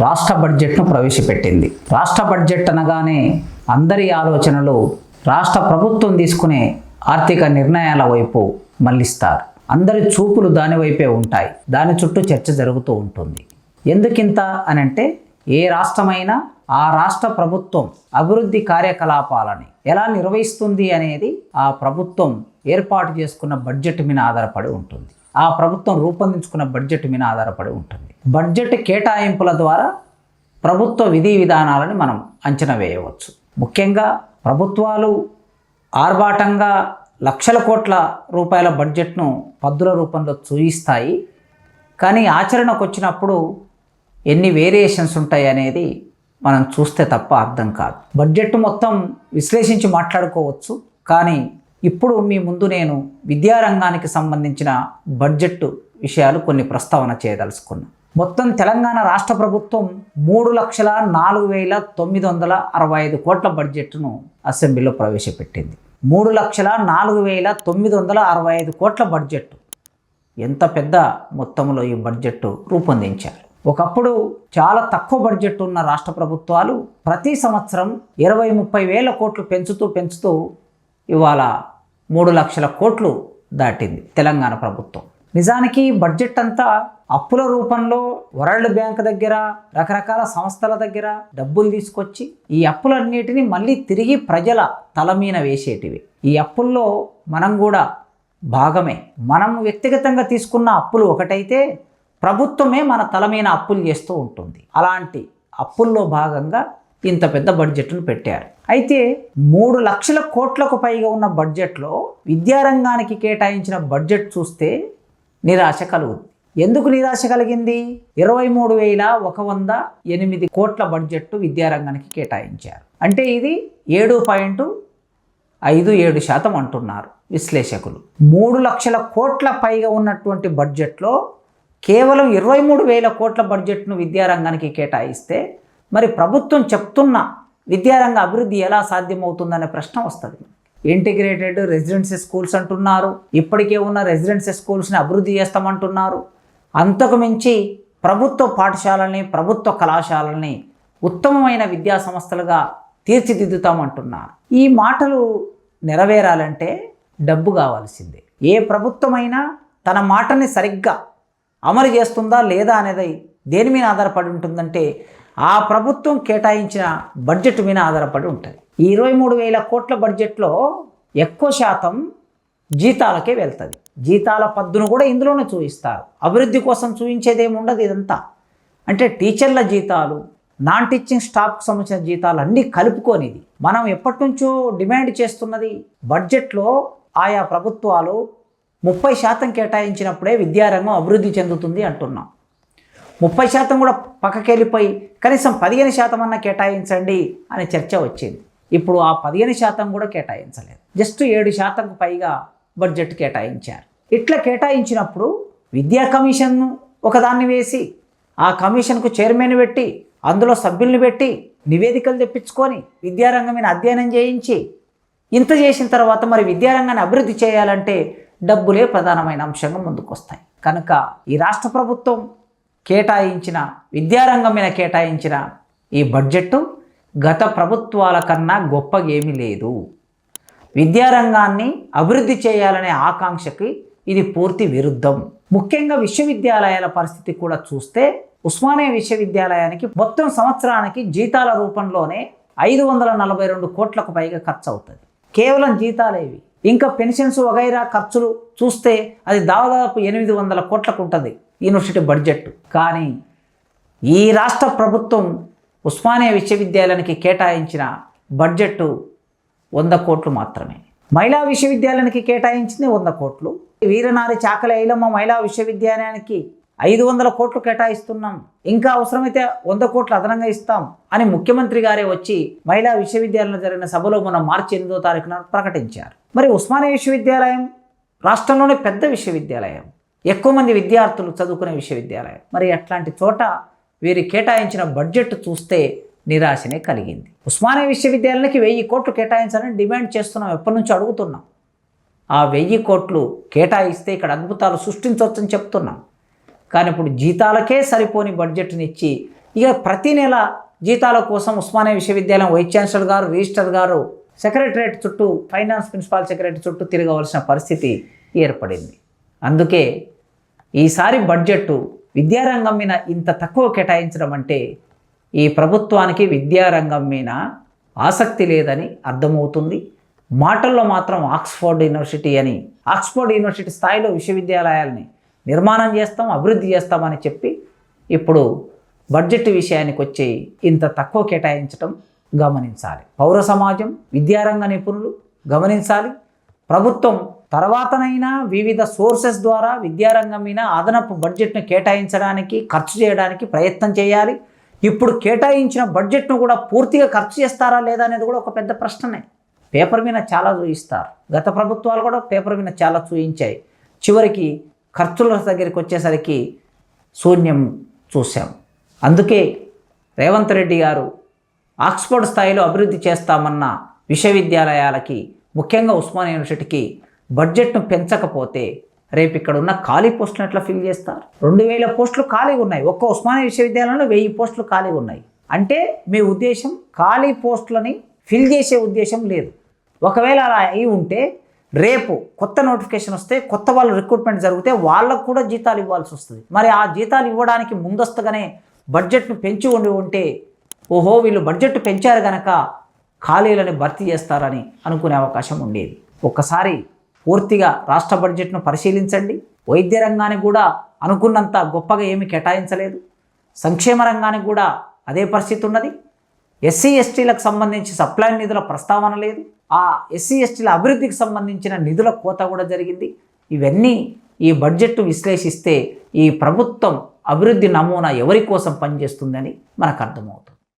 రాష్ట్ర బడ్జెట్ను ప్రవేశపెట్టింది. రాష్ట్ర బడ్జెట్ అనగానే అందరి ఆలోచనలు రాష్ట్ర ప్రభుత్వం తీసుకునే ఆర్థిక నిర్ణయాల వైపు మళ్ళిస్తారు. అందరి చూపులు దాని వైపే ఉంటాయి. దాని చుట్టూ చర్చ జరుగుతూ ఉంటుంది. ఎందుకింత అని అంటే ఏ రాష్ట్రమైనా ఆ రాష్ట్ర ప్రభుత్వం అభివృద్ధి కార్యకలాపాలని ఎలా నిర్వహిస్తుంది అనేది ఆ ప్రభుత్వం ఏర్పాటు చేసుకున్న బడ్జెట్ మీద ఆధారపడి ఉంటుంది. ఆ ప్రభుత్వం రూపొందించుకున్న బడ్జెట్ మీద ఆధారపడి ఉంటుంది. బడ్జెట్ కేటాయింపుల ద్వారా ప్రభుత్వ విధి విధానాలని మనం అంచనా వేయవచ్చు. ముఖ్యంగా ప్రభుత్వాలు ఆర్భాటంగా లక్షల కోట్ల రూపాయల బడ్జెట్ను పద్దుల రూపంలో చూయిస్తాయి. కానీ ఆచరణకు వచ్చినప్పుడు ఎన్ని వేరియేషన్స్ ఉంటాయి అనేది మనం చూస్తే తప్ప అర్థం కాదు. బడ్జెట్ మొత్తం విశ్లేషించి మాట్లాడుకోవచ్చు. కానీ ఇప్పుడు మీ ముందు నేను విద్యారంగానికి సంబంధించిన బడ్జెట్ విషయాలు కొన్ని ప్రస్తావన చేయదలుచుకున్నాను మొత్తం తెలంగాణ రాష్ట్ర ప్రభుత్వం మూడు లక్షల నాలుగు వేల తొమ్మిది వందల అరవై ఐదు కోట్ల బడ్జెట్ను అసెంబ్లీలో ప్రవేశపెట్టింది. మూడు లక్షల నాలుగు వేల తొమ్మిది వందల అరవై ఐదు కోట్ల బడ్జెట్ ఎంత పెద్ద మొత్తంలో ఈ బడ్జెట్ రూపొందించారు? ఒకప్పుడు చాలా తక్కువ బడ్జెట్ ఉన్న రాష్ట్ర ప్రభుత్వాలు ప్రతి సంవత్సరం ఇరవై ముప్పై వేల కోట్లు పెంచుతూ పెంచుతూ ఇవాళ మూడు లక్షల కోట్లు దాటింది తెలంగాణ ప్రభుత్వం. నిజానికి బడ్జెట్ అంతా అప్పుల రూపంలో వరల్డ్ బ్యాంక్ దగ్గర రకరకాల సంస్థల దగ్గర డబ్బులు తీసుకొచ్చి ఈ అప్పులన్నిటిని మళ్ళీ తిరిగి ప్రజల తల మీద వేసేటివి. ఈ అప్పుల్లో మనం కూడా భాగమే. మనం వ్యక్తిగతంగా తీసుకున్న అప్పులు ఒకటైతే ప్రభుత్వమే మన తల మీద అప్పులు చేస్తూ ఉంటుంది. అలాంటి అప్పుల్లో భాగంగా ఇంత పెద్ద బడ్జెట్ను పెట్టారు. అయితే మూడు లక్షల కోట్లకు పైగా ఉన్న బడ్జెట్లో విద్యారంగానికి కేటాయించిన బడ్జెట్ చూస్తే నిరాశ కలుగుతుంది ఎందుకు నిరాశ కలిగింది? ఇరవై మూడు వేల ఒక వంద ఎనిమిది కోట్ల బడ్జెట్ విద్యారంగానికి కేటాయించారు. అంటే ఇది ఏడు పాయింట్ ఐదు ఏడు శాతం అంటున్నారు విశ్లేషకులు. మూడు లక్షల కోట్ల పైగా ఉన్నటువంటి బడ్జెట్లో కేవలం ఇరవై మూడు వేల కోట్ల బడ్జెట్ను విద్యారంగానికి కేటాయిస్తే మరి ప్రభుత్వం చెప్తున్న విద్యారంగ అభివృద్ధి ఎలా సాధ్యమవుతుందనే ప్రశ్న వస్తుంది. ఇంటిగ్రేటెడ్ రెసిడెన్సీ స్కూల్స్ అంటున్నారు. ఇప్పటికే ఉన్న రెసిడెన్సీ స్కూల్స్ని అభివృద్ధి చేస్తామంటున్నారు. అంతకు మించి ప్రభుత్వ పాఠశాలని ప్రభుత్వ కళాశాలని ఉత్తమమైన విద్యా సంస్థలుగా తీర్చిదిద్దుతామంటున్నారు. ఈ మాటలు నెరవేరాలంటే డబ్బు కావాల్సిందే. ఏ ప్రభుత్వమైనా తన మాటని సరిగ్గా అమలు చేస్తుందా లేదా అనేది దేని మీద ఆధారపడి ఉంటుందంటే ఆ ప్రభుత్వం కేటాయించిన బడ్జెట్ మీద ఆధారపడి ఉంటుంది. ఈ ఇరవై మూడు వేల కోట్ల బడ్జెట్లో ఎక్కువ శాతం జీతాలకే వెళ్తుంది. జీతాల పద్దును కూడా ఇందులోనే చూపిస్తారు. అభివృద్ధి కోసం చూపించేదేమి ఉండదు ఇదంతా. అంటే టీచర్ల జీతాలు నాన్ టీచింగ్ స్టాఫ్కి సంబంధించిన జీతాలు అన్నీ కలుపుకొనిది. మనం ఎప్పటి నుంచో డిమాండ్ చేస్తున్నది బడ్జెట్లో ఆయా ప్రభుత్వాలు ముప్పై శాతం కేటాయించినప్పుడే విద్యారంగం అభివృద్ధి చెందుతుంది అంటున్నాం. ముప్పై శాతం కూడా పక్కకెళ్ళిపోయి కనీసం పదిహేను శాతం అన్న కేటాయించండి అనే చర్చ వచ్చింది. ఇప్పుడు ఆ పదిహేను శాతం కూడా కేటాయించలేదు. జస్ట్ ఏడు శాతంకు పైగా బడ్జెట్ కేటాయించారు. ఇట్లా కేటాయించినప్పుడు విద్యా కమిషన్ను ఒకదాన్ని వేసి ఆ కమిషన్కు చైర్మన్ పెట్టి అందులో సభ్యుల్ని పెట్టి నివేదికలు తెప్పించుకొని విద్యారంగం మీద అధ్యయనం చేయించి ఇంత చేసిన తర్వాత మరి విద్యారంగాన్ని అభివృద్ధి చేయాలంటే డబ్బులే ప్రధానమైన అంశంగా ముందుకొస్తాయి. కనుక ఈ రాష్ట్ర ప్రభుత్వం కేటాయించిన విద్యారంగం మీద కేటాయించిన ఈ బడ్జెట్ గత ప్రభుత్వాల కన్నా గొప్పగా ఏమీ లేదు. విద్యారంగాన్ని అభివృద్ధి చేయాలనే ఆకాంక్షకి ఇది పూర్తి విరుద్ధం. ముఖ్యంగా విశ్వవిద్యాలయాల పరిస్థితి కూడా చూస్తే ఉస్మానియా విశ్వవిద్యాలయానికి మొత్తం సంవత్సరానికి జీతాల రూపంలోనే ఐదు వందల నలభై రెండు కోట్లకు పైగా ఖర్చు అవుతుంది కేవలం జీతాలేవి. ఇంకా పెన్షన్స్ వగైరా ఖర్చులు చూస్తే అది దాదాపు ఎనిమిది వందల కోట్లకు ఉంటుంది. యూనివర్సిటీ బడ్జెట్ కానీ ఈ రాష్ట్ర ప్రభుత్వం ఉస్మానియా విశ్వవిద్యాలయానికి కేటాయించిన బడ్జెట్ వంద కోట్లు మాత్రమే. మహిళా విశ్వవిద్యాలయానికి కేటాయించింది వంద కోట్లు. వీరనారి చాకలి ఐలమ్మ మహిళా విశ్వవిద్యాలయానికి ఐదు వందల కోట్లు కేటాయిస్తున్నాం. ఇంకా అవసరమైతే వంద కోట్లు అదనంగా ఇస్తాం అని ముఖ్యమంత్రి గారే వచ్చి మహిళా విశ్వవిద్యాలయంలో జరిగిన సభలో మన మార్చి ఎనిమిదో తారీఖున ప్రకటించారు. మరి ఉస్మానియా విశ్వవిద్యాలయం రాష్ట్రంలోనే పెద్ద విశ్వవిద్యాలయం. ఎక్కువ మంది విద్యార్థులు చదువుకునే విశ్వవిద్యాలయం. మరి అట్లాంటి చోట వీరి కేటాయించిన బడ్జెట్ చూస్తే నిరాశనే కలిగింది. ఉస్మానియా విశ్వవిద్యాలయానికి వెయ్యి కోట్లు కేటాయించాలని డిమాండ్ చేస్తున్నాం. ఎప్పటి నుంచో అడుగుతున్నాం. ఆ వెయ్యి కోట్లు కేటాయిస్తే ఇక్కడ అద్భుతాలు సృష్టించవచ్చని చెప్తున్నాం. కానీ ఇప్పుడు జీతాలకే సరిపోని బడ్జెట్ని ఇచ్చి ఇక ప్రతి నెల జీతాల కోసం ఉస్మానియా విశ్వవిద్యాలయం వైస్ ఛాన్సలర్ గారు రిజిస్టర్ గారు సెక్రటరేట్ చుట్టూ ఫైనాన్స్ ప్రిన్సిపాల్ సెక్రటరీ చుట్టూ తిరగవలసిన పరిస్థితి ఏర్పడింది. అందుకే ఈసారి బడ్జెట్ విద్యారంగం మీద ఇంత తక్కువ కేటాయించడం అంటే ఈ ప్రభుత్వానికి విద్యారంగం మీద ఆసక్తి లేదని అర్థమవుతుంది. మాటల్లో మాత్రం ఆక్స్ఫోర్డ్ యూనివర్సిటీ అని ఆక్స్ఫోర్డ్ యూనివర్సిటీ స్థాయిలో విశ్వవిద్యాలయాల్ని నిర్మాణం చేస్తాం అభివృద్ధి చేస్తామని చెప్పి ఇప్పుడు బడ్జెట్ విషయానికి వచ్చి ఇంత తక్కువ కేటాయించడం గమనించాలి. పౌర సమాజం విద్యారంగ నిపుణులు గమనించాలి. ప్రభుత్వం తర్వాతనైనా వివిధ సోర్సెస్ ద్వారా విద్యారంగం మీద అదనపు బడ్జెట్ను కేటాయించడానికి ఖర్చు చేయడానికి ప్రయత్నం చేయాలి. ఇప్పుడు కేటాయించిన బడ్జెట్ను కూడా పూర్తిగా ఖర్చు చేస్తారా లేదా అనేది కూడా ఒక పెద్ద ప్రశ్ననే. పేపర్ మీద చాలా చూయిస్తారు. గత ప్రభుత్వాలు కూడా పేపర్ మీద చాలా చూయించాయి. చివరికి ఖర్చుల దగ్గరికి వచ్చేసరికి శూన్యం చూసాం అందుకే రేవంత్ రెడ్డి గారు ఆక్స్ఫర్డ్ స్థాయిలో అభివృద్ధి చేస్తామన్న విశ్వవిద్యాలయాలకి ముఖ్యంగా ఉస్మానియా యూనివర్సిటీకి బడ్జెట్ను పెంచకపోతే రేపు ఇక్కడ ఉన్న ఖాళీ పోస్టులను ఎట్లా ఫిల్ చేస్తారు? రెండు వేల పోస్టులు ఖాళీగా ఉన్నాయి. ఒక్క ఉస్మానియా విశ్వవిద్యాలయంలో వెయ్యి పోస్టులు ఖాళీగా ఉన్నాయి. అంటే మీ ఉద్దేశం ఖాళీ పోస్టులని ఫిల్ చేసే ఉద్దేశం లేదు. ఒకవేళ అలా అయి ఉంటే రేపు కొత్త నోటిఫికేషన్ వస్తే కొత్త వాళ్ళు రిక్రూట్మెంట్ జరిగితే వాళ్ళకు కూడా జీతాలు ఇవ్వాల్సి వస్తుంది. మరి ఆ జీతాలు ఇవ్వడానికి ముందస్తుగానే బడ్జెట్ను పెంచి ఉండి ఉంటే ఓహో వీళ్ళు బడ్జెట్ పెంచారు కనుక ఖాళీలని భర్తీ చేస్తారని అనుకునే అవకాశం ఉండేది. ఒక్కసారి పూర్తిగా రాష్ట్ర బడ్జెట్ను పరిశీలించండి. వైద్య రంగానికి కూడా అనుకున్నంత గొప్పగా ఏమీ కేటాయించలేదు. సంక్షేమ రంగానికి కూడా అదే పరిస్థితి ఉన్నది. ఎస్సీ ఎస్టీలకు సంబంధించి సప్లై నిధుల ప్రస్తావన లేదు. ఆ ఎస్సీ ఎస్టీల అభివృద్ధికి సంబంధించిన నిధుల కోత కూడా జరిగింది. ఇవన్నీ ఈ బడ్జెట్ విశ్లేషిస్తే ఈ ప్రభుత్వం అభివృద్ధి నమూనా ఎవరి కోసం పనిచేస్తుందని మనకు అర్థమవుతుంది.